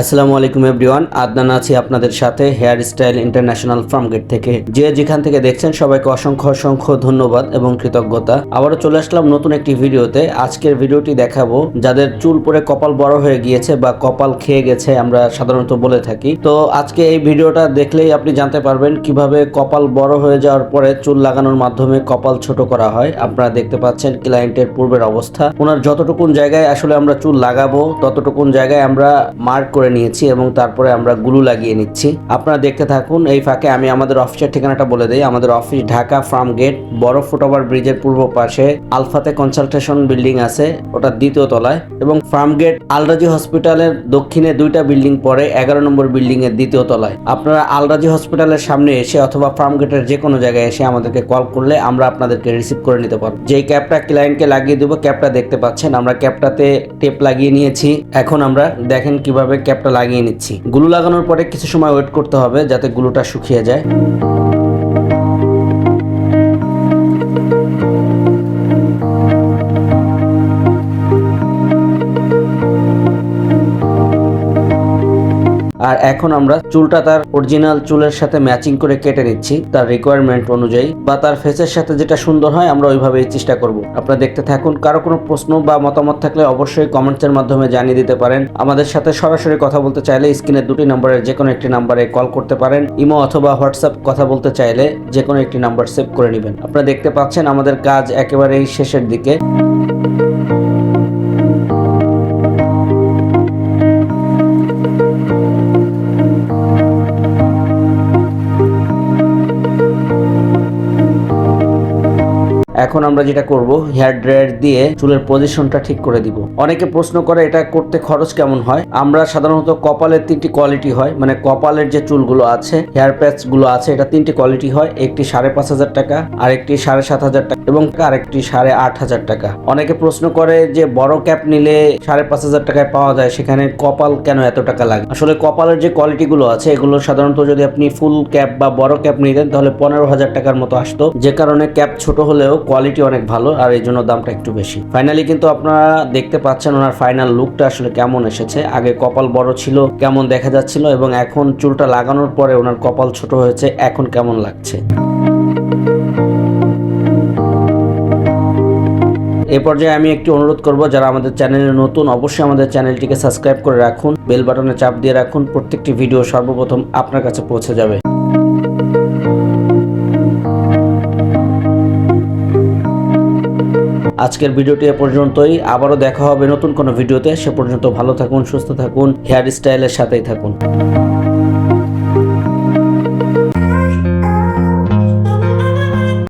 আসসালামু আলাইকুম এভরিওয়ান, আদনান আছি আপনাদের সাথে hair style international Farmgate থেকে। যে যেখান থেকে দেখছেন সবাইকে অসংখ্য অসংখ্য ধন্যবাদ এবং কৃতজ্ঞতা। আবারও চলে আসলাম নতুন একটি ভিডিওতে। আজকের ভিডিওটি দেখাবো যাদের চুল পরে কপাল বড় হয়ে গিয়েছে বা কপাল খেয়ে গেছে আমরা সাধারণত বলে থাকি। তো আজকে এই ভিডিওটা দেখলেই আপনি জানতে পারবেন কীভাবে কপাল বড় হয়ে যাওয়ার পরে চুল লাগানোর মাধ্যমে কপাল ছোট করা হয়। আপনারা দেখতে পাচ্ছেন ক্লায়েন্টের পূর্বের অবস্থা। ওনার যতটুকুন জায়গায় আসলে আমরা চুল লাগাবো, ততটুকুন জায়গায় আমরা মার্ক করে নিয়েছি এবং তারপরে আমরা গুলু লাগিয়ে নিচ্ছি। আপনারা দেখতে থাকুন, এই ফাঁকে আমি আমাদের অফিসের ঠিকানাটা বলে দিই। আমাদের অফিস ঢাকা ফার্ম গেট, বড় ফুটওভার ব্রিজের পূর্ব পাশে আলফাতে কনসালটেশন বিল্ডিং আছে, ওটা দ্বিতীয় তলায়। এবং ফার্ম গেট আলরাজি হসপিটালের দক্ষিণে দুইটা বিল্ডিং পরে এগারো নম্বর বিল্ডিং এর দ্বিতীয় তলায়। আপনারা আলরাজি হসপিটালের সামনে এসে অথবা ফার্ম গেটের যে কোনো জায়গায় এসে আমাদেরকে কল করলে আমরা আপনাদেরকে রিসিভ করে নিতে পারব। যেই ক্যাপটা ক্লায়েন্টকে লাগিয়ে দেবো ক্যাপটা দেখতে পাচ্ছেন। আমরা ক্যাবটাতে টেপ লাগিয়ে নিয়েছি। এখন আমরা দেখেন কীভাবে ক্যাপটা লাগিয়ে নিচ্ছি। গ্লু লাগানোর পরে কিছু সময় ওয়েট করতে হবে যাতে গুলোটা শুকিয়ে যায়। আর এখন আমরা চুলটা তার অরিজিনাল চুলের সাথে ম্যাচিং করে কেটে নিচ্ছি, তার রিকোয়ারমেন্ট অনুযায়ী, বা তার ফেসের সাথে যেটা সুন্দর হয়, আমরা ওইভাবেই চেষ্টা করব। আপনারা দেখতে থাকুন, কারও কোনো প্রশ্ন বা মতামত থাকলে অবশ্যই কমেন্টসের মাধ্যমে জানিয়ে দিতে পারেন। আমাদের সাথে সরাসরি কথা বলতে চাইলে স্ক্রিনের দুটি নম্বরের যে কোনো একটি নাম্বারে কল করতে পারেন, ইমো অথবা হোয়াটসঅ্যাপ কথা বলতে চাইলে যে কোনো একটি নাম্বার সেভ করে নেবেন। আপনারা দেখতে পাচ্ছেন, আমাদের কাজ একেবারেই শেষের দিকে। এখন আমরা যেটা করব হেয়ার ড্রায়ার দিয়ে চুলের পজিশনটা ঠিক করে দিব। অনেকে প্রশ্ন করে, এটা করতে খরচ কেমন হয়? আমরা সাধারণত কপালের তিনটি কোয়ালিটি হয় মানে কপালের যে চুলগুলো আছে হেয়ার প্যাচগুলো আছে, এটা তিনটি কোয়ালিটি হয়, একটি সাড়ে পাঁচ হাজার টাকা, আরেকটি সাড়ে সাত হাজার টাকা এবং আরেকটি সাড়ে আট হাজার টাকা। অনেকে প্রশ্ন করে যে, বড় ক্যাপ নিলে সাড়ে পাঁচ হাজার টাকায় পাওয়া যায়, সেখানে কপাল কেন এত টাকা লাগে? আসলে কপালের যে কোয়ালিটি গুলো আছে, এগুলো সাধারণত যদি আপনি ফুল ক্যাপ বা বড় ক্যাপ নিতেন, তাহলে পনেরো হাজার টাকার মতো আসতো। যে কারণে ক্যাপ ছোট হলেও কোয়ালিটি অনেক ভালো, আর এই জন্য দামটা একটু বেশি। ফাইনালি কিন্তু আপনারা দেখতে পাচ্ছেন ওনার ফাইনাল লুকটা আসলে কেমন এসেছে। আগে কপাল বড় ছিল, কেমন দেখা যাচ্ছিল, এবং এখন চুলটা লাগানোর পরে ওনার কপাল ছোট হয়েছে, এখন কেমন লাগছে? এ পর্যায়ে আমি একটি অনুরোধ করব, যারা আমাদের চ্যানেলে নতুন, অবশ্যই আমাদের চ্যানেলটিকে সাবস্ক্রাইব করে রাখুন, বেল বাটনে চাপ দিয়ে রাখুন, প্রত্যেকটি ভিডিও সর্বপ্রথম আপনার কাছে পৌঁছে যাবে। আজকের ভিডিওটি এ পর্যন্তই। আবারও দেখা হবে নতুন কোনো ভিডিওতে। সে পর্যন্ত ভালো থাকুন, সুস্থ থাকুন হেয়ার স্টাইলের সাথেই থাকুন।